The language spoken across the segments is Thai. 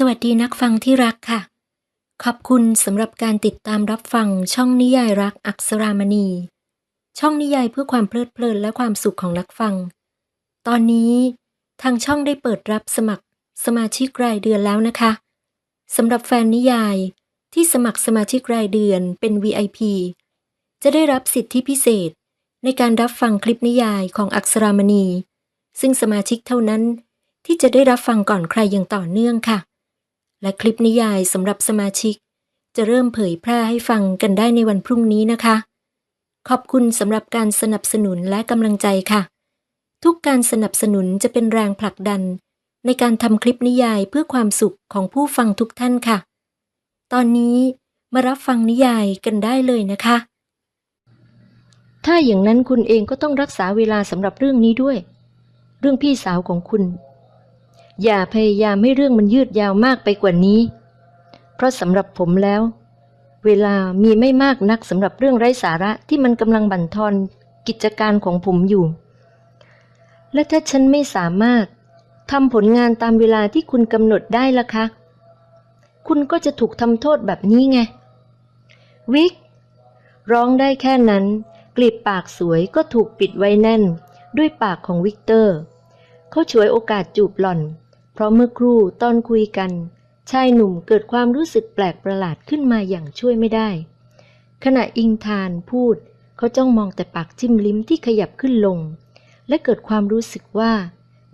สวัสดีนักฟังที่รักค่ะ ขอบคุณสำหรับการติดตามรับฟังช่องนิยายรักอักษรามณี ช่องนิยายเพื่อความเพลิดเพลินและความสุขของนักฟัง ตอนนี้ทางช่องได้เปิดรับสมัครสมาชิกรายเดือนแล้วนะคะสำหรับแฟนนิยายที่สมัครสมาชิกรายเดือนเป็น VIP จะได้รับสิทธิพิเศษในการรับฟังคลิปนิยายของอักษรามณี ซึ่งสมาชิกเท่านั้นที่จะได้รับฟังก่อนใครอย่างต่อเนื่องค่ะ และคลิปนิยายสำหรับสมาชิก จะเริ่มเผยแพร่ให้ฟังกันได้ในวันพรุ่งนี้นะคะ ขอบคุณสำหรับการสนับสนุนและกำลังใจค่ะ ทุกการสนับสนุนจะเป็นแรงผลักดัน ในการทำคลิปนิยายเพื่อความสุขของผู้ฟังทุกท่านค่ะ ตอนนี้มารับฟังนิยายกันได้เลยนะคะ ถ้าอย่างนั้นคุณเองก็ต้องรักษาเวลาสำหรับเรื่องนี้ด้วย เรื่องพี่สาวของคุณ อย่าพยายามให้เรื่องมันยืดยาวมากไปกว่านี้ เพราะสำหรับผมแล้ว เวลามีไม่มากนักสำหรับเรื่องไร้สาระที่มันกำลังบั่นทอนกิจการของผมอยู่ และถ้าฉันไม่สามารถทำผลงานตามเวลาที่คุณกำหนดได้ล่ะคะ คุณก็จะถูกทำโทษแบบนี้ไง วิก ร้องได้แค่นั้น กลีบปากสวยก็ถูกปิดไว้แน่น ด้วยปากของวิกเตอร์ เขาฉวยโอกาสจูบหล่อน เพราะเมื่อครู่ตอนคุยกัน ชายหนุ่มเกิดความรู้สึกแปลกประหลาดขึ้นมาอย่างช่วยไม่ได้ ขณะอิงทานพูด เขาจ้องมองแต่ปากจิ้มลิ้มที่ขยับขึ้นลง และเกิดความรู้สึกว่า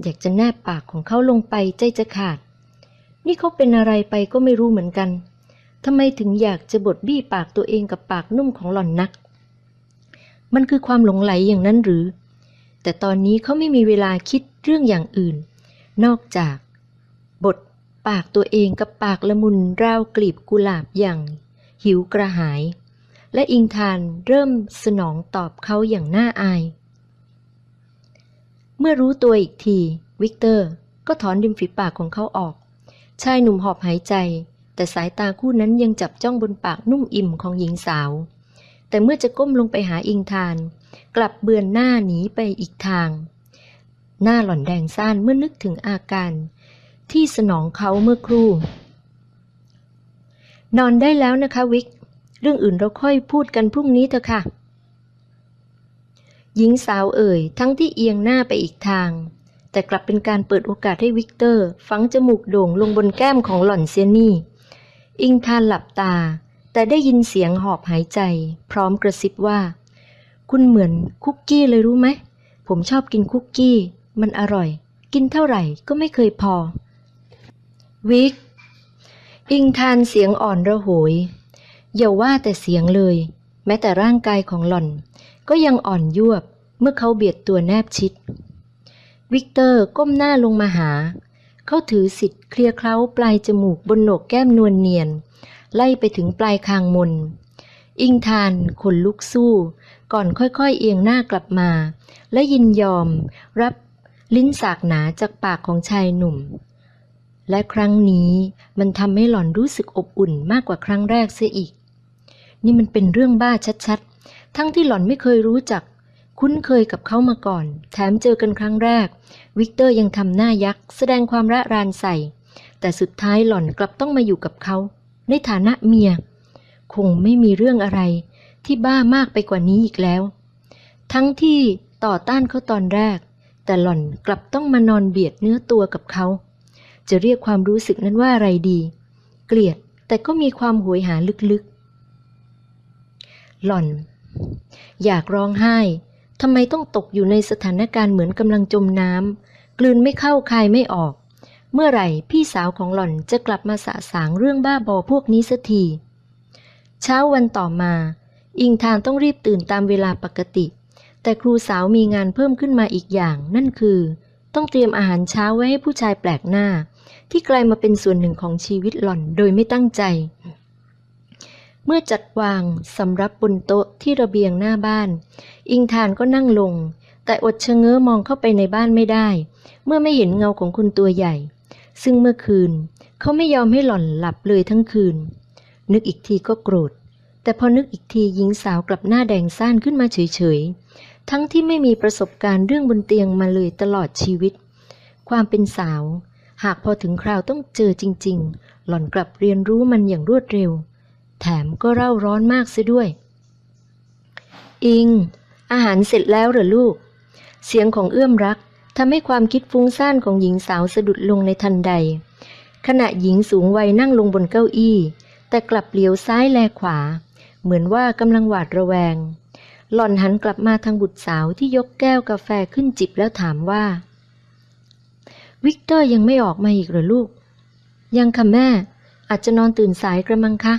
อยากจะแนบปากของเขาลงไปใจจะขาด นี่เขาเป็นอะไรไปก็ไม่รู้เหมือนกันทำไมถึงอยากจะบดบี้ปากตัวเองกับปากนุ่มของหล่อนนัก มันคือความหลงไหลอย่างนั้นหรือ แต่ตอนนี้เขาไม่มีเวลาคิดเรื่องอย่างอื่น นอกจาก ปากตัวเองกับปากละมุนราวกลีบกุหลาบอย่าง หิวกระหาย และอิงทานเริ่มสนองตอบเขาอย่างน่าอาย เมื่อรู้ตัวอีกที วิกเตอร์ก็ถอนริมฝีปากของเขาออก ชายหนุ่มหอบหายใจ แต่สายตาคู่นั้นยังจับจ้องบนปากนุ่มอิ่มของหญิงสาว แต่เมื่อจะก้มลงไปหาอิงทาน กลับเบือนหน้าหนีไปอีกทาง หน้าหล่อนแดงซ่านเมื่อนึกถึงอาการ ที่สนองเขาเมื่อครู่ นอนได้แล้วนะคะวิก เรื่องอื่นเราค่อยพูดกันพรุ่งนี้เถอะค่ะ หญิงสาวเอ่ย ทั้งที่เอียงหน้าไปอีกทาง แต่กลับเป็นการเปิดโอกาสให้วิกเตอร์ ฝังจมูกโด่งลงบนแก้มของหล่อนเซียนี่ อิงทานหลับตา แต่ได้ยินเสียงหอบหายใจ พร้อมกระซิบว่า คุณเหมือนคุกกี้เลยรู้ไหม ผมชอบกินคุกกี้ มันอร่อย กินเท่าไหร่ก็ไม่เคยพอ วิก อิงทานเสียงอ่อนระโหยอย่าว่าแต่เสียงเลย แม้แต่ร่างกายของหล่อน ก็ยังอ่อนยวบเมื่อเขาเบียดตัวแนบชิด วิกเตอร์ก้มหน้าลงมาหา เขาถือสิทธิ์เคลียร์เคล้าปลายจมูกบนโหนกแก้มนวลเนียน ไล่ไปถึงปลายคางมน อิงทานขนลุกสู้ ก่อนค่อยๆเอียงหน้ากลับมา และยินยอมรับลิ้นสากหนาจากปากของชายหนุ่ม และครั้งนี้มันทำให้หล่อนรู้สึกอบอุ่นมากกว่าครั้งแรกเสียอีก นี่มันเป็นเรื่องบ้าชัดๆ ทั้งที่หล่อนไม่เคยรู้จัก คุ้นเคยกับเขามาก่อน แถมเจอกันครั้งแรก วิกเตอร์ยังทำหน้ายักษ์แสดงความระรานใส่ แต่สุดท้ายหล่อนกลับต้องมาอยู่กับเขา ในฐานะเมีย คงไม่มีเรื่องอะไร ที่บ้ามากไปกว่านี้อีกแล้ว ทั้งที่ต่อต้านเขาตอนแรก แต่หล่อนกลับต้องมานอนเบียดเนื้อตัวกับเขา จะเรียกความรู้สึกนั้นว่าอะไรดี เกลียดแต่ก็มีความหวยหาลึกๆ หล่อน อยากร้องไห้ทำไมต้องตกอยู่ในสถานการณ์เหมือนกำลังจมน้ำกลืนไม่เข้าคายไม่ออก เมื่อไหร่พี่สาวของหล่อนจะกลับมาสะสางเรื่องบ้าบอพวกนี้สักที เช้าวันต่อมา อิงทานต้องรีบตื่นตามเวลาปกติ แต่ครูสาวมีงานเพิ่มขึ้นมาอีกอย่างนั่นคือ ต้องเตรียมอาหารเช้าไว้ให้ผู้ชายแปลกหน้า ที่กลายมาเป็นส่วนหนึ่งของชีวิตหล่อนโดยไม่ตั้งใจ เมื่อจัดวางสำรับบนโต๊ะที่ระเบียงหน้าบ้าน อิงทานก็นั่งลง แต่อดชะเง้อมองเข้าไปในบ้านไม่ได้ เมื่อไม่เห็นเงาของคนตัวใหญ่ ซึ่งเมื่อคืน เขาไม่ยอมให้หล่อนหลับเลยทั้งคืน นึกอีกทีก็โกรธแต่พอนึกอีกทีหญิงสาวกลับหน้าแดงซ่านขึ้นมาเฉย ทั้งที่ไม่มีประสบการณ์เรื่องบนเตียงมาเลยตลอดชีวิต ความเป็นสาว หากพอถึงคราวต้องเจอจริง ๆ หล่อนกลับเรียนรู้มันอย่างรวดเร็ว แถมก็เร่าร้อนมากเสียด้วย อิง อาหารเสร็จแล้วเหรอลูก เสียงของเอื้อมรักทำให้ความคิดฟุ้งซ่านของหญิงสาวสะดุดลงในทันใด ขณะหญิงสูงวัยนั่งลงบนเก้าอี้ แต่กลับเลี้ยวซ้ายแลขวา เหมือนว่ากำลังหวาดระแวง หล่อนหันกลับมาทางบุตรสาวที่ยกแก้วกาแฟขึ้นจิบแล้วถามว่า วิกเตอร์ยังไม่ออกมาอีกเหรอลูก ยังค่ะแม่ อาจจะนอนตื่นสายกระมังคะ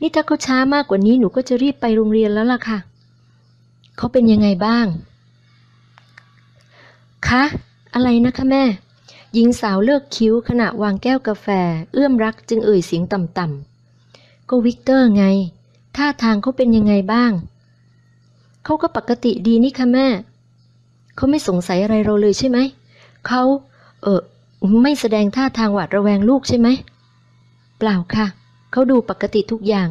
นี่ถ้าเขาช้ามากกว่านี้หนูก็จะรีบไปโรงเรียนแล้วล่ะค่ะ เขาเป็นยังไงบ้าง คะ อะไรนะคะแม่ หญิงสาวเลิกคิ้วขณะวางแก้วกาแฟ เอื้อมรักจึงเอ่ยเสียงต่ำๆก็วิกเตอร์ไง ท่าทางเขาเป็นยังไงบ้าง เขาก็ปกติดีนี่ค่ะแม่ เขาไม่สงสัยอะไรเราเลยใช่ไหม เขา เออไม่แสดงท่าทางหวาดระแวงลูกใช่ไหม เปล่าค่ะ เขาดูปกติทุกอย่าง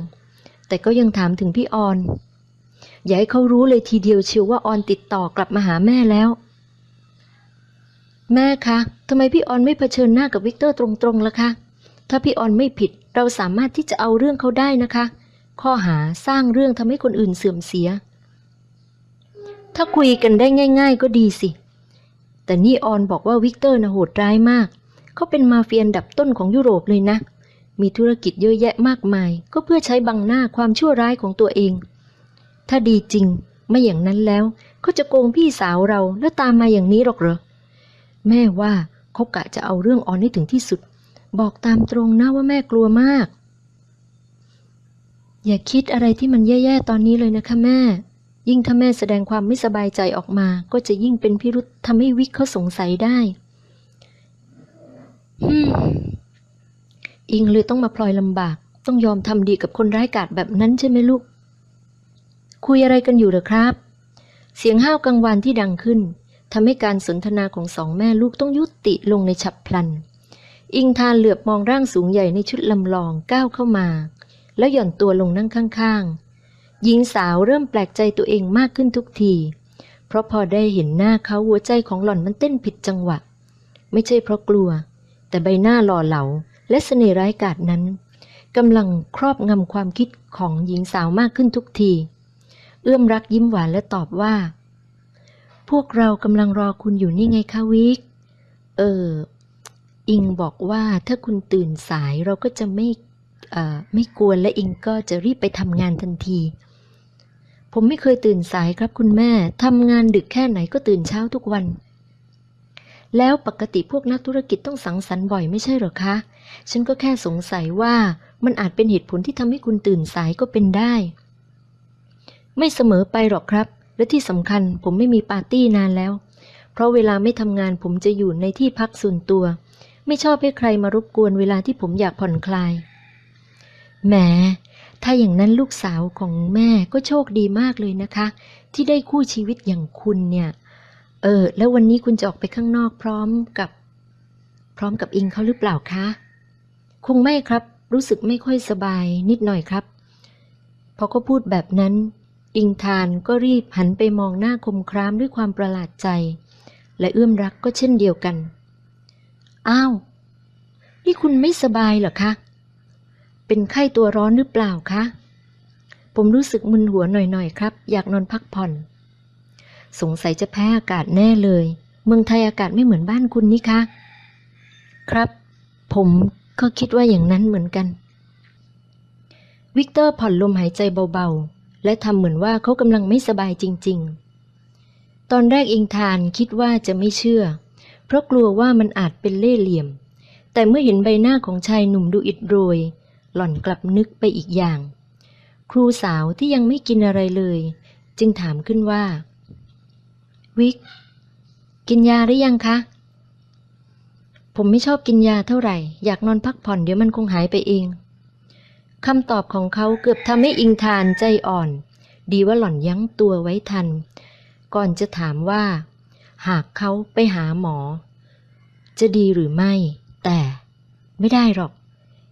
แต่ก็ยังถามถึงพี่ออน อย่าให้เขารู้เลยทีเดียวเชียวว่าออนติดต่อกลับมาหาแม่แล้ว แม่คะทำไมพี่ออนไม่เผชิญหน้ากับวิกเตอร์ตรงๆล่ะคะ ถ้าพี่ออนไม่ผิด เราสามารถที่จะเอาเรื่องเขาได้นะคะ ข้อหาสร้างเรื่องทำให้คนอื่นเสื่อมเสีย ถ้าคุยกันได้ง่าย ๆ ก็ดีสิ แต่นี่ออนบอกว่าวิกเตอร์นะโหดร้ายมาก เขาเป็นมาเฟียนดับต้นของยุโรปเลยนะ มีธุรกิจเยอะแยะมากมาย ก็เพื่อใช้บังหน้าความชั่วร้ายของตัวเอง ถ้าดีจริง ไม่อย่างนั้นแล้วเขาจะโกงพี่สาวเราแล้วตามมาอย่างนี้หรอกเหรอ แม่ว่าเขากะจะเอาเรื่องออนให้ถึงที่สุด บอกตามตรงนะว่าแม่กลัวมาก อย่าคิดอะไรที่มันแย่ๆตอนนี้เลยนะคะแม่ ยิ่งถ้าแม่แสดงความไม่สบายใจออกมา ก็จะยิ่งเป็นพิรุษทำให้วิกเขาสงสัยได้ฮึอิงเลยต้องมาพลอยลำบาก ต้องยอมทำดีกับคนร้ายกาจแบบนั้นใช่ไหมลูก คุยอะไรกันอยู่หรอครับ เสียงห้าวกังวานที่ดังขึ้นทำให้การสนทนาของสองแม่ลูกต้องยุติลงในฉับพลัน อิงทานเหลือบมองร่างสูงใหญ่ในชุดลำลองก้าวเข้ามา แล้วหย่อนตัวลงนั่งข้างๆ หญิงสาวเริ่มแปลกใจตัวเองมากขึ้นทุกที เพราะพอได้เห็นหน้าเขาหัวใจของหล่อนมันเต้นผิดจังหวะ ไม่ใช่เพราะกลัว แต่ใบหน้าหล่อเหลา และเสน่ห์ร้ายกาจนั้นกำลังครอบงำความคิดของหญิงสาวมากขึ้นทุกที เอื้อมรักยิ้มหวานและตอบว่า พวกเรากำลังรอคุณอยู่นี่ไงคะวิก เออ อิงบอกว่าถ้าคุณตื่นสายเราก็จะไม่เออไม่กวนและอิงก็จะรีบไปทำงานทันที ผมไม่เคยตื่นสายครับคุณแม่ทำงานดึกแค่ไหนก็ตื่นเช้าทุกวัน แล้วปกติพวกนักธุรกิจต้องสังสรรค์บ่อยไม่ใช่เหรอคะ ฉันก็แค่สงสัยว่ามันอาจเป็นเหตุผลที่ทำให้คุณตื่นสายก็เป็นได้ ไม่เสมอไปหรอกครับ และที่สำคัญผมไม่มีปาร์ตี้นานแล้ว เพราะเวลาไม่ทำงานผมจะอยู่ในที่พักส่วนตัว ไม่ชอบให้ใครมารบกวนเวลาที่ผมอยากผ่อนคลายแหม ถ้าอย่างนั้นลูกสาวของแม่ก็โชคดีมากเลยนะคะ ที่ได้คู่ชีวิตอย่างคุณเนี่ย เออ แล้ววันนี้คุณจะออกไปข้างนอกพร้อมกับ พร้อมกับอิงเขาหรือเปล่าคะ คงไม่ครับ รู้สึกไม่ค่อยสบายนิดหน่อยครับ พอเขาพูดแบบนั้น อิงทานก็รีบหันไปมองหน้าคมครามด้วยความประหลาดใจ และเอื้อมรักก็เช่นเดียวกัน อ้าว นี่คุณไม่สบายเหรอคะ เป็นไข้ตัวร้อนหรือเปล่าคะ ผมรู้สึกมึนหัวหน่อยๆครับ อยากนอนพักผ่อน สงสัยจะแพ้อากาศแน่เลย เมืองไทยอากาศไม่เหมือนบ้านคุณนี่คะ ครับ ผมก็คิดว่าอย่างนั้นเหมือนกัน วิกเตอร์ผ่อนลมหายใจเบาๆ และทำเหมือนว่าเขากำลังไม่สบายจริง ๆ ตอนแรกอิงทานคิดว่าจะไม่เชื่อ เพราะกลัวว่ามันอาจเป็นเล่ห์เหลี่ยม แต่เมื่อเห็นใบหน้าของชายหนุ่มดูอิดโรย หล่อนกลับนึกไปอีกอย่าง ครูสาวที่ยังไม่กินอะไรเลย จึงถามขึ้นว่า วิก กินยาหรือยังคะ ผมไม่ชอบกินยาเท่าไหร่ อยากนอนพักผ่อนเดี๋ยวมันคงหายไปเองคำตอบของเขาเกือบทำให้อิงทานใจอ่อน ดีว่าหล่อนยั้งตัวไว้ทัน ก่อนจะถามว่า หากเขาไปหาหมอ จะดีหรือไม่ แต่ไม่ได้หรอก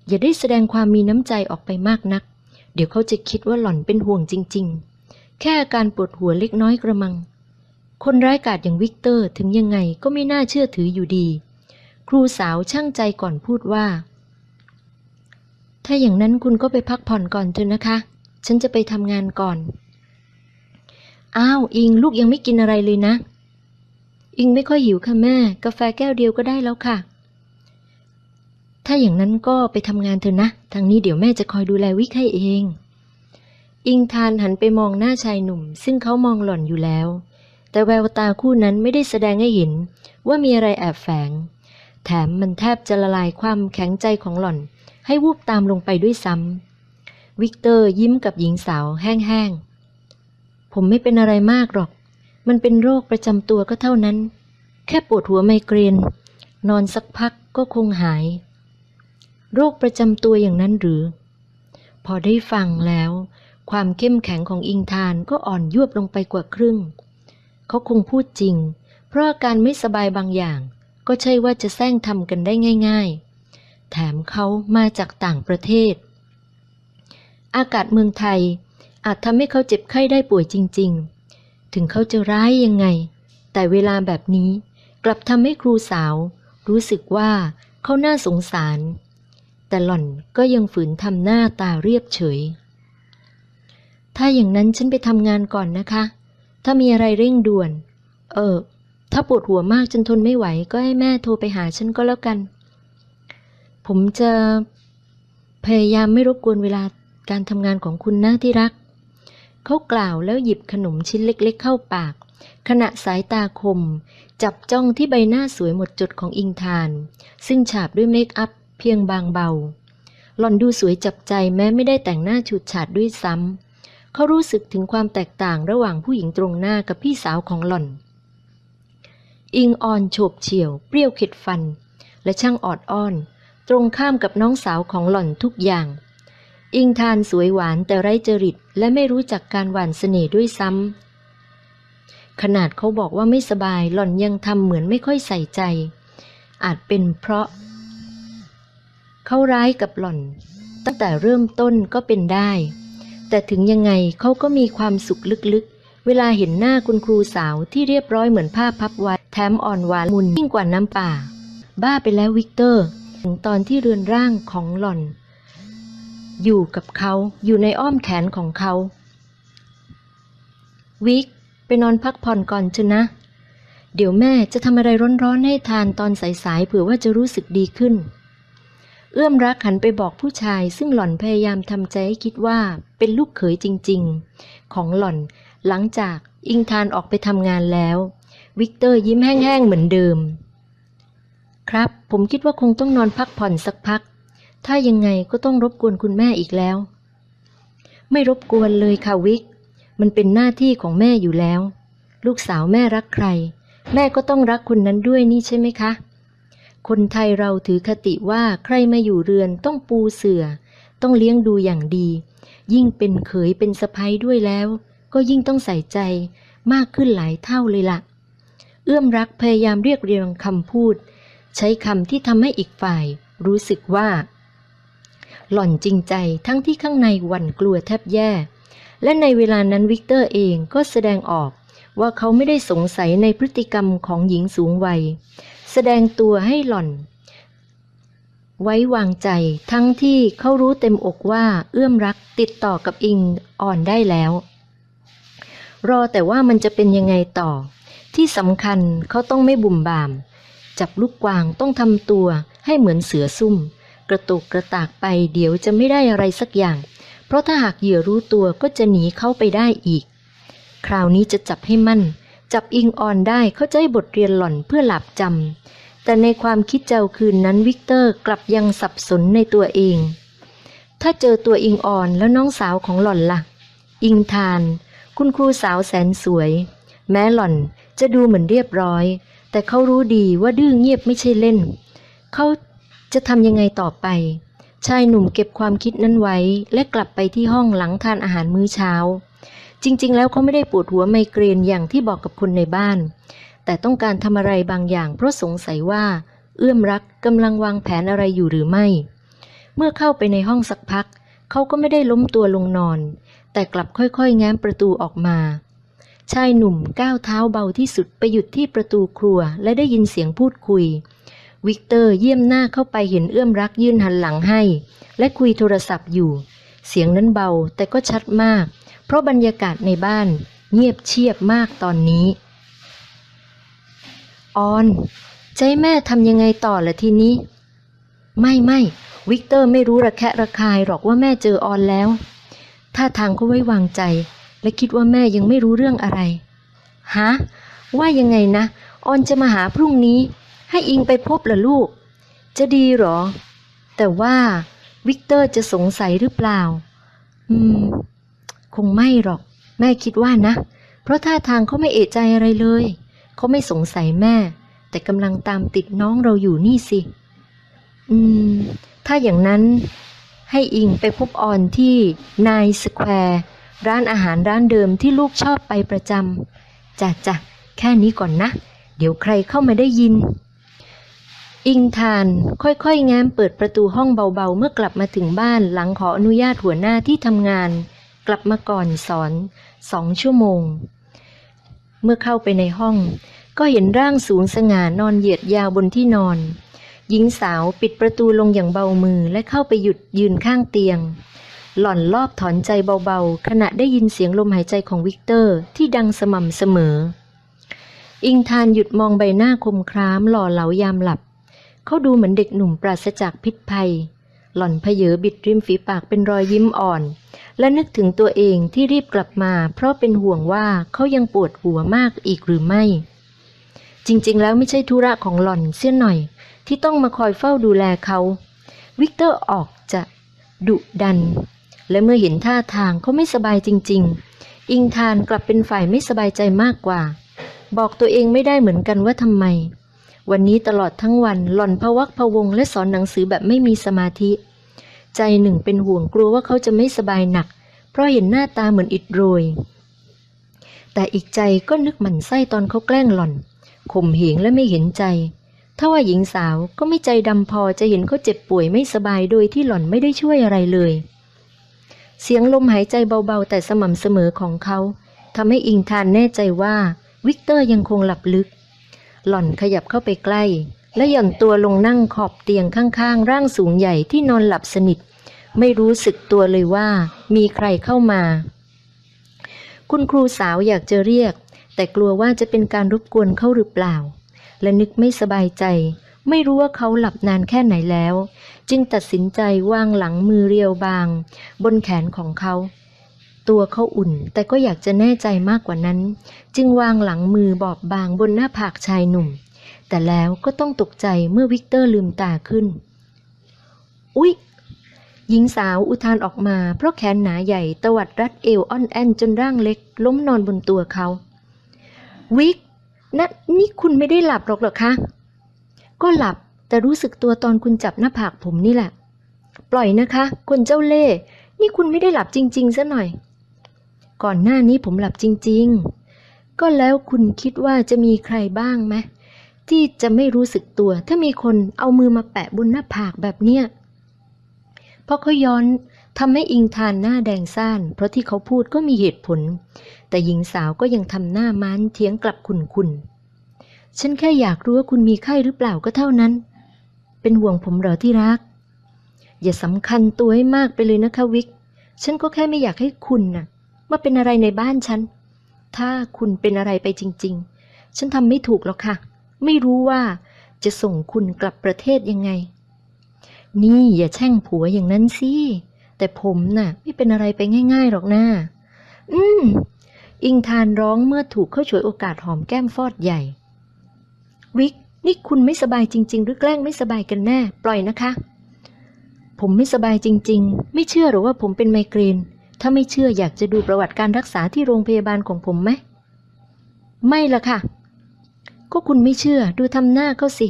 อย่าได้แสดงความมีน้ำใจออกไปมากนัก เดี๋ยวเขาจะคิดว่าหล่อนเป็นห่วงจริง ๆ แค่อาการปวดหัวเล็กน้อยกระมัง คนร้ายกาจอย่างวิกเตอร์ถึงยังไงก็ไม่น่าเชื่อถืออยู่ดี ครูสาวช่างใจก่อนพูดว่า ถ้าอย่างนั้นคุณก็ไปพักผ่อนก่อนเถอะนะคะ ฉันจะไปทำงานก่อน อ้าวอิงลูกยังไม่กินอะไรเลยนะ อิงไม่ค่อยหิวค่ะแม่ กาแฟแก้วเดียวก็ได้แล้วค่ะ ถ้าอย่างนั้นก็ไปทำงานเถอะนะ ทางนี้เดี๋ยวแม่จะคอยดูแลวิกให้เอง อิงทานหันไปมองหน้าชายหนุ่ม ซึ่งเขามองหล่อนอยู่แล้ว แต่แววตาคู่นั้นไม่ได้แสดงให้เห็น ว่ามีอะไรแอบแฝง แถมมันแทบจะละลายความแข็งใจของหล่อน ให้วูบตามลงไปด้วยซ้ำวิกเตอร์ยิ้มกับหญิงสาวแห้งๆ ผมไม่เป็นอะไรมากหรอก มันเป็นโรคประจำตัวก็เท่านั้น แค่ปวดหัวไมเกรน นอนสักพักก็คงหาย โรคประจำตัวอย่างนั้นหรือ พอได้ฟังแล้ว ความเข้มแข็งของอิงทานก็อ่อนยวบลงไปกว่าครึ่ง เขาคงพูดจริง เพราะอาการไม่สบายบางอย่าง ก็ใช่ว่าจะแซงทำกันได้ง่าย ๆ แถมเขามาจากต่างประเทศ อากาศเมืองไทยอาจทำให้เขาเจ็บไข้ได้ป่วยจริง ๆ ถึงเขาจะร้ายยังไง แต่เวลาแบบนี้กลับทำให้ครูสาว รู้สึกว่าเขาน่าสงสาร แต่หล่อนก็ยังฝืนทำหน้าตาเรียบเฉย ถ้าอย่างนั้นฉันไปทำงานก่อนนะคะ ถ้ามีอะไรเร่งด่วน เออ ถ้าปวดหัวมากจนทนไม่ไหว ก็ให้แม่โทรไปหาฉันก็แล้วกัน ผมจะพยายามไม่รบกวนเวลาการทำงานของคุณนะที่รัก เขากล่าวแล้วหยิบขนมชิ้นเล็ก ๆ เข้าปาก ขณะสายตาคม จับจ้องที่ใบหน้าสวยหมดจดของอิงทาน ซึ่งฉาบด้วยเมคอัพ เพียงบางเบา หล่อนดูสวยจับใจแม้ไม่ได้แต่งหน้าฉูดฉาดด้วยซ้ำเขารู้สึกถึงความแตกต่างระหว่างผู้หญิงตรงหน้ากับพี่สาวของหล่อน อิงออนโฉบเฉี่ยว เปรี้ยวเข็ดฟัน และช่างออดอ้อน ตรงข้ามกับน้องสาวของหล่อนทุกอย่าง อิงทานสวยหวานแต่ไร้จริตและไม่รู้จักการหวานเสน่ห์ด้วยซ้ำขนาดเขาบอกว่าไม่สบายหล่อนยังทำเหมือนไม่ค่อยใส่ใจ อาจเป็นเพราะ เขาร้ายกับหล่อน ตั้งแต่เริ่มต้นก็เป็นได้ แต่ถึงยังไงเขาก็มีความสุขลึกๆ เวลาเห็นหน้าคุณครูสาวที่เรียบร้อยเหมือนผ้าพับไว้แถมอ่อนหวานมุนยิ่งกว่าน้ำป่า บ้าไปแล้ววิกเตอร์ ถึงตอนที่เรือนร่างของหล่อน อยู่กับเขาอยู่ในอ้อมแขนของเขา วิกไปนอนพักผ่อนก่อนเถอะนะเดี๋ยวแม่จะทำอะไรร้อนๆให้ทานตอนสายๆเผื่อว่าจะรู้สึกดีขึ้น เอื้อมรักหันไปบอกผู้ชายซึ่งหล่อนพยายามทำใจให้คิดว่าเป็นลูกเขยจริง ๆ ของหล่อน หลังจากอิงทานออกไปทำงานแล้ว วิกเตอร์ยิ้มแห้งๆเหมือนเดิม ครับ ผมคิดว่าคงต้องนอนพักผ่อนสักพัก ถ้ายังไงก็ต้องรบกวนคุณแม่อีกแล้ว ไม่รบกวนเลยค่ะวิก มันเป็นหน้าที่ของแม่อยู่แล้ว ลูกสาวแม่รักใคร แม่ก็ต้องรักคนนั้นด้วยนี่ใช่ไหมคะ คนไทยเราถือคติว่าใครมาอยู่เรือนต้องปูเสือต้องเลี้ยงดูอย่างดี ยิ่งเป็นเขยเป็นสะพ้ยด้วยแล้ว ก็ยิ่งต้องใส่ใจมากขึ้นหลายเท่าเลยละ่ะ เอื้อมรักพยายามเรียกเรียงคำพูด ใช้คำที่ทำให้อีกฝ่าย รู้สึกว่า หล่อนจริงใจทั้งที่ข้างในหวั่นกลัวแทบแย่ และในเวลานั้นวิกเตอร์เองก็แสดงออกว่าเขาไม่ได้สงสัยในพฤติกรรมของหญิงสูงวัย แสดงตัวให้หล่อน ไว้วางใจทั้งที่เขารู้เต็มอกว่าเอื้อมรักติดต่อกับอิงอ่อนได้แล้ว รอแต่ว่ามันจะเป็นยังไงต่อ ที่สำคัญเขาต้องไม่บุ่มบาม จับลูกกวางต้องทำตัวให้เหมือนเสือซุ่ม กระตุกกระตากไปเดี๋ยวจะไม่ได้อะไรสักอย่าง เพราะถ้าหากเหยื่อรู้ตัวก็จะหนีเข้าไปได้อีก คราวนี้จะจับให้มั่น จับอิงออนได้เขาจะให้บทเรียนหล่อนเพื่อหลับจำแต่ในความคิดเจ้าคืนนั้นวิกเตอร์กลับยังสับสนในตัวเอง ถ้าเจอตัวอิงออนแล้วน้องสาวของหล่อนละ่ะ อิงทาน คุณครูสาวแสนสวย แม้หล่อนจะดูเหมือนเรียบร้อย แต่เขารู้ดีว่าดื้อเงียบไม่ใช่เล่น เขาจะทำยังไงต่อไปชายหนุ่มเก็บความคิดนั้นไว้และกลับไปที่ห้องหลังทานอาหารมื้อเช้า จริง ๆ แล้วเขาไม่ได้ปวดหัวไมเกรนอย่างที่บอกกับคนในบ้าน แต่ต้องการทำอะไรบางอย่าง เพราะสงสัยว่า เอื้อมรักกำลังวางแผนอะไรอยู่หรือไม่ เมื่อเข้าไปในห้องสักพัก เขาก็ไม่ได้ล้มตัวลงนอน แต่กลับค่อยๆ แง้มประตูออกมา ชายหนุ่มก้าวเท้าเบาที่สุดไปหยุดที่ประตูครัวและได้ยินเสียงพูดคุยวิกเตอร์เยี่ยมหน้าเข้าไปเห็นเอื้อมรักยื่นหันหลังให้ และคุยโทรศัพท์อยู่ เสียงนั้นเบาแต่ก็ชัดมาก เพราะบรรยากาศในบ้านเงียบเชียบมากตอนนี้ ออน ใจแม่ทำยังไงต่อละทีนี้ ไม่ไม่วิกเตอร์ไม่รู้ระแคะระคายหรอกว่าแม่เจอออนแล้วท่าทางก็ไว้วางใจ และคิดว่าแม่ยังไม่รู้เรื่องอะไรฮะว่ายังไงนะ ออนจะมาหาพรุ่งนี้ ให้อิงไปพบเหรอลูก จะดีหรอ แต่ว่าวิกเตอร์จะสงสัยหรือเปล่า อืม คงไม่หรอก แม่คิดว่านะ เพราะท่าทางเขาไม่เอะใจอะไรเลย เขาไม่สงสัยแม่ แต่กำลังตามติดน้องเราอยู่นี่สิ อืม ถ้าอย่างนั้นให้อิงไปพบออนที่นายสแควร์ร้านอาหารร้านเดิมที่ลูกชอบไปประจำจ้ะจ้ะแค่นี้ก่อนนะ เดี๋ยวใครเข้ามาได้ยิน อิงทานค่อยๆ แง้มเปิดประตูห้องเบาๆ เมื่อกลับมาถึงบ้านหลังขออนุญาตหัวหน้าที่ทำงาน กลับมาก่อนสอนสองชั่วโมง เมื่อเข้าไปในห้อง ก็เห็นร่างสูงสง่านอนเหยียดยาวบนที่นอน หญิงสาวปิดประตูลงอย่างเบามือและเข้าไปหยุดยืนข้างเตียง หล่อนรอบถอนใจเบาๆ ขณะได้ยินเสียงลมหายใจของวิกเตอร์ที่ดังสม่ำเสมอ อิงทานหยุดมองใบหน้าคมครามหล่อเหลายามหลับ เขาดูเหมือนเด็กหนุ่มปราศจากพิษภัย หล่อนเพเยอบิดริมฝีปากเป็นรอยยิ้มอ่อน และนึกถึงตัวเองที่รีบกลับมา เพราะเป็นห่วงว่าเขายังปวดหัวมากอีกหรือไม่ จริงๆ แล้วไม่ใช่ธุระของหล่อนเสียหน่อย ที่ต้องมาคอยเฝ้าดูแลเขา วิกเตอร์ออกจะดุดัน และเมื่อเห็นท่าทางเขาไม่สบายจริง ๆ อิงทานกลับเป็นฝ่ายไม่สบายใจมากกว่า บอกตัวเองไม่ได้เหมือนกันว่าทำไม วันนี้ตลอดทั้งวันหล่อนพวักพวงและสอนหนังสือแบบไม่มีสมาธิ ใจหนึ่งเป็นห่วงกลัวว่าเขาจะไม่สบายหนัก เพราะเห็นหน้าตาเหมือนอิดโรย แต่อีกใจก็นึกหมั่นไส้ตอนเขาแกล้งหล่อนข่มเหงและไม่เห็นใจ ถ้าว่าหญิงสาวก็ไม่ใจดำพอจะเห็นเขาเจ็บป่วยไม่สบายโดยที่หล่อนไม่ได้ช่วยอะไรเลย เสียงลมหายใจเบาๆ แต่สม่ำเสมอของเขาทำให้อิงทานแน่ใจว่า วิกเตอร์ยังคงหลับลึก หล่อนขยับเข้าไปใกล้ และหย่อนตัวลงนั่งขอบเตียงข้างๆ ร่างสูงใหญ่ที่นอนหลับสนิท ไม่รู้สึกตัวเลยว่ามีใครเข้ามา คุณครูสาวอยากจะเรียก แต่กลัวว่าจะเป็นการรบกวนเขาหรือเปล่า และนึกไม่สบายใจ ไม่รู้ว่าเขาหลับนานแค่ไหนแล้ว จึงตัดสินใจวางหลังมือเรียวบาง บนแขนของเขา ตัวเขาอุ่น แต่ก็อยากจะแน่ใจมากกว่านั้น จึงวางหลังมือบอบบางบนหน้าผากชายหนุ่ม แต่แล้วก็ต้องตกใจเมื่อวิกเตอร์ลืมตาขึ้น อุ๊ย หญิงสาวอุทานออกมาเพราะแขนหนาใหญ่ตวัดรัดเอวอ่อนแอนจนร่างเล็ก ล้มนอนบนตัวเขา วิกนะนี่คุณไม่ได้หลับหรอกหรอคะ ก็หลับแต่รู้สึกตัวตอนคุณจับหน้าผากผมนี่แหละ ปล่อยนะคะ คนเจ้าเล่ห์นี่คุณไม่ได้หลับจริง ๆซะหน่อย ก่อนหน้านี้ผมหลับจริง ๆ ก็แล้วคุณคิดว่าจะมีใครบ้างไหมที่จะไม่รู้สึกตัว ถ้ามีคนเอามือมาแปะบนหน้าผากแบบเนี้ยเพราะเขาย้อนทำให้อิงทานหน้าแดงซ่าน เพราะที่เขาพูดก็มีเหตุผล แต่หญิงสาวก็ยังทำหน้ามันเถียงกลับคุณคุณฉันแค่อยากรู้ว่าคุณมีไข้หรือเปล่าก็เท่านั้น เป็นห่วงผมเหรอที่รัก อย่าสำคัญตัวให้มากไปเลยนะคะวิก ฉันก็แค่ไม่อยากให้คุณน่ะ มาเป็นอะไรในบ้านฉัน ถ้าคุณเป็นอะไรไปจริง ๆ ฉันทำไม่ถูกหรอกค่ะ ไม่รู้ว่าจะส่งคุณกลับประเทศยังไง นี่อย่าแช่งผัวอย่างนั้นสิ แต่ผมน่ะ ไม่เป็นอะไรไปง่าย ๆ หรอกนะอืม อิงทานร้องเมื่อถูกเข้าฉวยโอกาสหอมแก้มฟอดใหญ่ วิก นี่คุณไม่สบายจริง ๆ หรือแกล้งไม่สบายกันแน่ ปล่อยนะคะ ผมไม่สบายจริง ๆ ไม่เชื่อหรอว่าผมเป็นไมเกรน ถ้าไม่เชื่ออยากจะดูประวัติการรักษาที่โรงพยาบาลของผมไหม ไม่ละค่ะ ก็คุณไม่เชื่อ ดูทำหน้าเขาสิ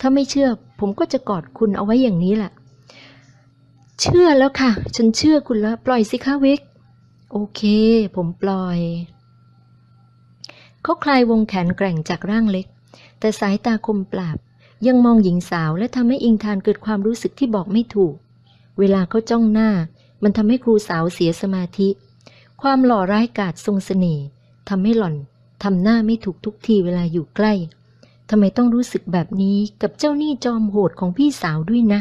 ถ้าไม่เชื่อ ผมก็จะกอดคุณเอาไว้อย่างนี้แหละเชื่อแล้วค่ะ ฉันเชื่อคุณแล้ว ปล่อยสิคะวิก โอเค ผมปล่อย เขาคลายวงแขนแกร่งจากร่างเล็ก แต่สายตาคมปราบ ยังมองหญิงสาวและทำให้อิงทานเกิดความรู้สึกที่บอกไม่ถูก เวลาเขาจ้องหน้า มันทำให้ครูสาวเสียสมาธิ ความหล่อร้ายกาจทรงเสน่ห์ทำให้หล่อนทำหน้าไม่ถูกทุกทีเวลาอยู่ใกล้ทำไมต้องรู้สึกแบบนี้กับเจ้าหนี้จอมโหดของพี่สาวด้วยนะ